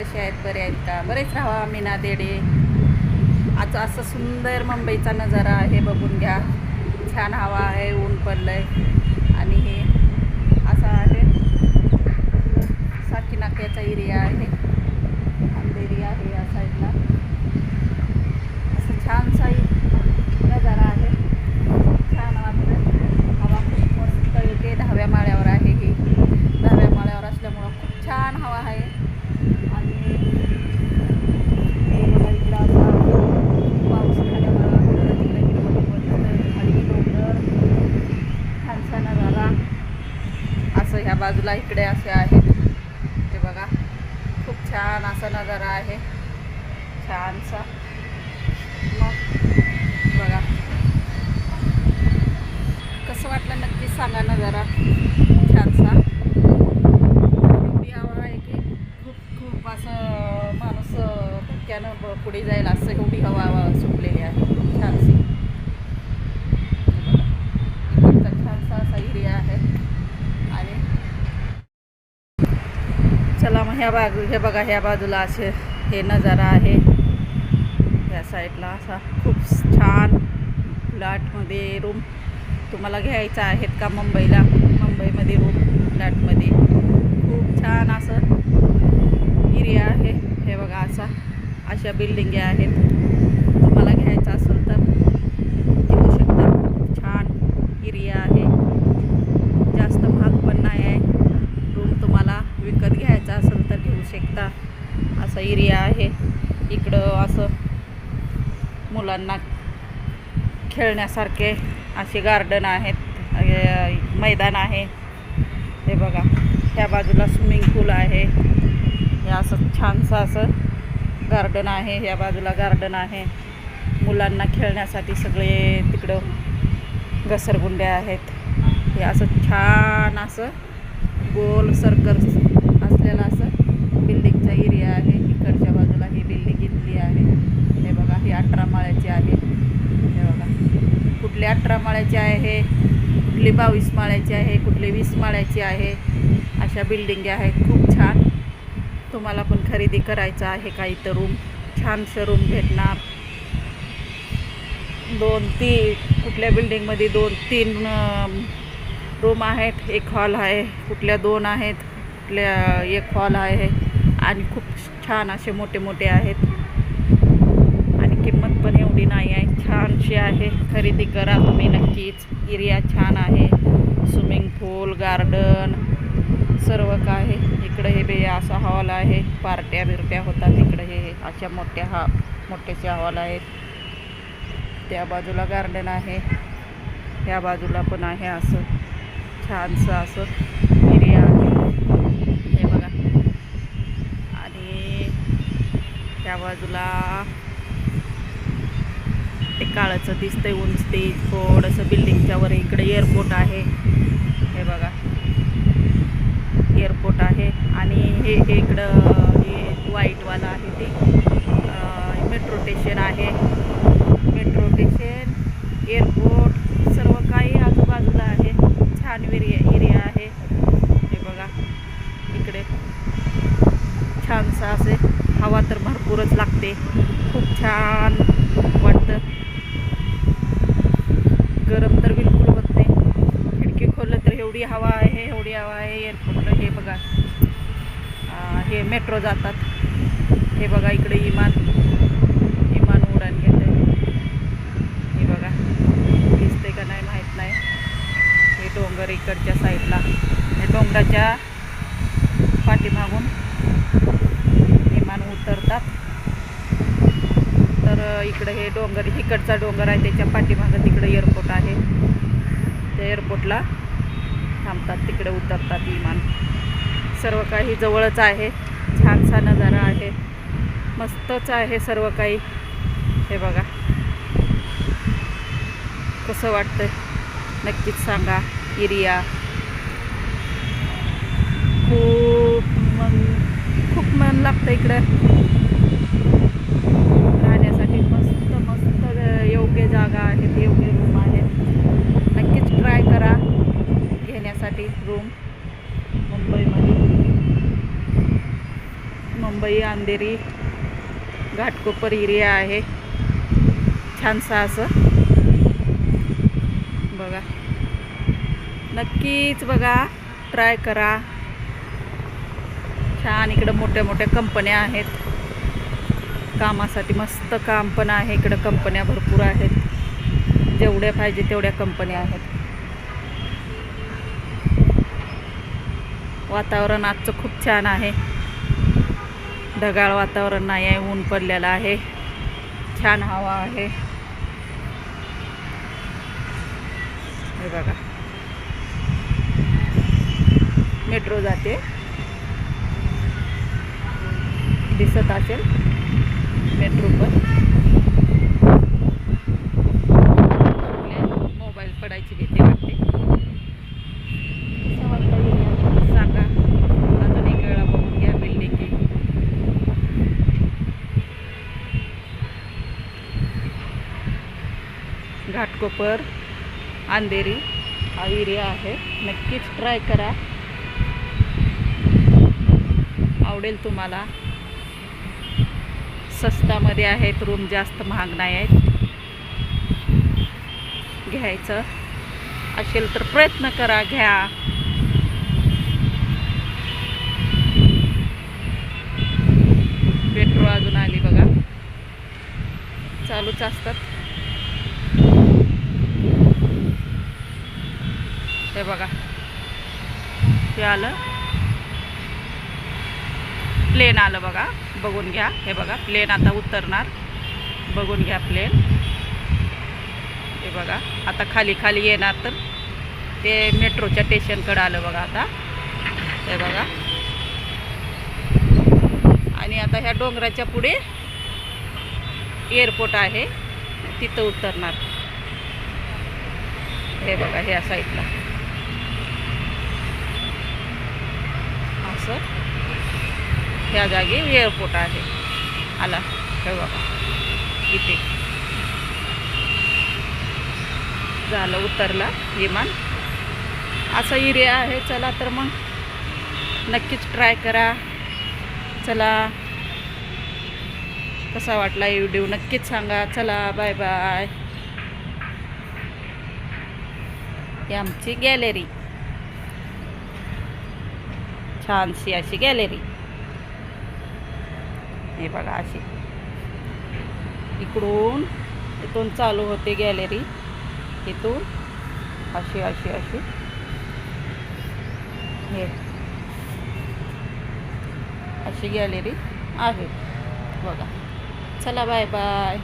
कसे आहेत बरे आहेत का? बरेच राहा मीना देडे. आज असं सुंदर मुंबईचा नजारा आहे बघून घ्या. छान हवा आहे ऊन पडलं आहे आणि हे असा आहे साखी नाक्याचा एरिया आहे. अंधेरी आहे या साईडला असं छानसा नजारा आहे छान वाटतं हवा खूप मस्त येते दहाव्या माळ्यावर आहे ही दहाव्या माळ्यावर असल्यामुळं खूप छान हवा आहे आणि हे बघा इकडं असा पाऊस झाल्यामुळं इकडं तिकडे हिरवळ पडतं खाली डोंगर छानसा नजारा असं ह्या बाजूला इकडे असे आहेत ते बघा खूप छान असा नजारा आहे. छानसा. मग बघा. कसं वाटलं नक्कीच सांगा ना जरा छानसा. एवढी हवा आहे की खूप खूप असं माणूस धक्क्यानं ब- पुढे जाईल असं एवढी हवा हवा सुटलेली आहे. छानशी इकडचा छानसा असा एरिया आहे आणि चला मग ह्या बाजू हे बघा ह्या बाजूला असे हे नजारा आहे. या साईडला असा खूप छान फ्लॅटमध्ये रूम तुम्हाला घ्यायचा आहेत का मुंबईला? मुंबईमध्ये रूम फ्लॅटमध्ये. खूप छान असं एरिया आहे. हे बघा असा अशा बिल्डिंगे आहेत. तुम्हाला घ्यायचं असं तर घेऊ शकता खूप छान एरिया आहे जास्त महाग पण नाही आहे रूम तुम्हाला विकत घ्यायचा असेल तर घेऊ शकता असा एरिया आहे. इकडं असं मुलांना खेळण्यासारखे असे गार्डन आहेत. मैदान आहे. हे बघा ह्या बाजूला स्विमिंग पूल आहे. हे असं छानसं असं गार्डन आहे. ह्या बाजूला गार्डन आहे. मुलांना खेळण्यासाठी सगळे तिकडं घसरगुंड्या आहेत. हे असं छान असं गोल सर्कल असलेलं असं बिल्डिंगचा एरिया आहे इकडच्या बाजूला ही बिल्डिंग इथली आहे हे बघा ही अठरा माळ्याची आहे हे बघा कुठली अठरा माळ्याची आहे कुठली बावीस माळ्याची आहे कुठली वीस माळ्याची आहे अशा बिल्डिंगी आहेत. खूप छान. तुम्हाला पण खरेदी करायचं आहे का इथं रूम छानसं रूम भेटणार. दोन तीन कुठल्या बिल्डिंगमध्ये दोन तीन रूम आहेत. एक हॉल आहे. कुठल्या दोन आहेत? कुठल्या एक हॉल आहे? आणि खूप छान असे मोठे मोठे आहेत. आणि किंमत पण एवढी नाही आहे. छानशी आहे खरेदी करा तुम्ही नक्कीच. एरिया छान आहे. स्विमिंग पूल गार्डन सर्व काय आहे हे बे असा हॉल आहे. पार्ट्या बिरट्या होतात इकडं हे. अशा मोठ्या हा मोठेसे हॉल आहेत. त्या बाजूला गार्डन आहे. ह्या बाजूला पण आहे असं. छानसं असं एरिया आहे. हे बघा. आणि त्या बाजूला ते काळाचं दिसतंय उंच ते थोडंसं बिल्डिंगच्या वर इकडे एअरपोर्ट आहे. हे बघा. एअरपोर्ट आहे. आणि हे हे इकडं हे व्हाईटवालं आहे ते. मेट्रो स्टेशन आहे. मेट्रो स्टेशन एअरपोर्ट सर्व काही आजूबाजूला आहे. छान एरिया एरिया आहे. हे बघा. इकडे. छानसं असे. हवा तर भरपूरच लागते. खूप छान होतं. गरम तर बिलकुल होत नाही. खिडकी खोललं तर एवढी हवा आहे एवढी हवा आहे एअरपोर्टला हे बघा. हे मेट्रो जातात. हे बघा इकडे इमान इमान उडान घेते हे बघा दिसते का नाही माहीत नाही हे डोंगर इकडच्या साईडला हे डोंगराच्या पाठीमागून विमान उतरतात तर इकडं हे डोंगर इकडचा डोंगर आहे त्याच्या पाठीमागं तिकडं एअरपोर्ट आहे. त्या एअरपोर्टला थांबतात तिकडे उतरतात विमान. सर्व काही जवळच आहे छानसा नजारा आहे मस्तच आहे सर्व काही. हे बघा. कसं वाटतंय? नक्कीच सांगा एरिया. खूप मन खूप मन लागतं इकडं राहण्यासाठी मस्त मस्त योग्य जागा आहेत योग्य रूम आहेत नक्कीच ट्राय करा घेण्यासाठी रूम मुंबईमध्ये मुंबई अंधेरी घाटकोपर एरिया आहे. छानसा असं. बघा. नक्कीच बघा. ट्राय करा. छान इकडं मोठ्या मोठ्या कंपन्या आहेत. कामासाठी मस्त काम पण आहे. इकडं कंपन्या भरपूर आहेत. जेवढ्या पाहिजे तेवढ्या कंपन्या आहेत. वातावरण आजचं खूप छान आहे. ढगाळ वातावरण नाही आहे ऊन पडलेलं आहे. छान हवा आहे. हे बघा. मेट्रो जाते. दिसत असेल. मेट्रो पण आपल्या मोबाईल पडायची भीती वाटते कसं वाटतं area? सांगा अजून एक वेळा बघून घ्या बिल्डिंग घाटकोपर अंधेरी हा एरिया आहे. नक्कीच ट्राय करा. आवडेल तुम्हाला. स्वस्तामध्ये आहेत रूम जास्त महाग नाही आहेत. घ्यायचं. असेल तर प्रयत्न करा घ्या. मेट्रो अजून आली बघा. चालूच असतात. हे बघा. हे आलं. प्लेन आलं बघा. बघून घ्या. हे बघा प्लेन आता उतरणार. बघून घ्या प्लेन हे बघा आता खाली खाली येणार तर ते मेट्रोच्या स्टेशनकडं आलं बघा आता. हे बघा. आणि आता ह्या डोंगराच्या पुढे एअरपोर्ट आहे. तिथं उतरणार. हे बघा ह्या साईडला असं. ह्या जागी एअरपोर्ट आहे. आला. हे बघा. इथे. झालं उतरला विमान. असा एरिया आहे. चला तर मग नक्कीच ट्राय करा. चला. कसा वाटला व्हिडिओ नक्कीच सांगा. चला. बाय बाय ही आमची गॅलरी छानशी अशी गॅलरी हे बघा अशी. इकडून इथून चालू होते गॅलरी इथून अशी अशी अशी. हे. अशी गॅलरी आहे. बघा. चला बाय बाय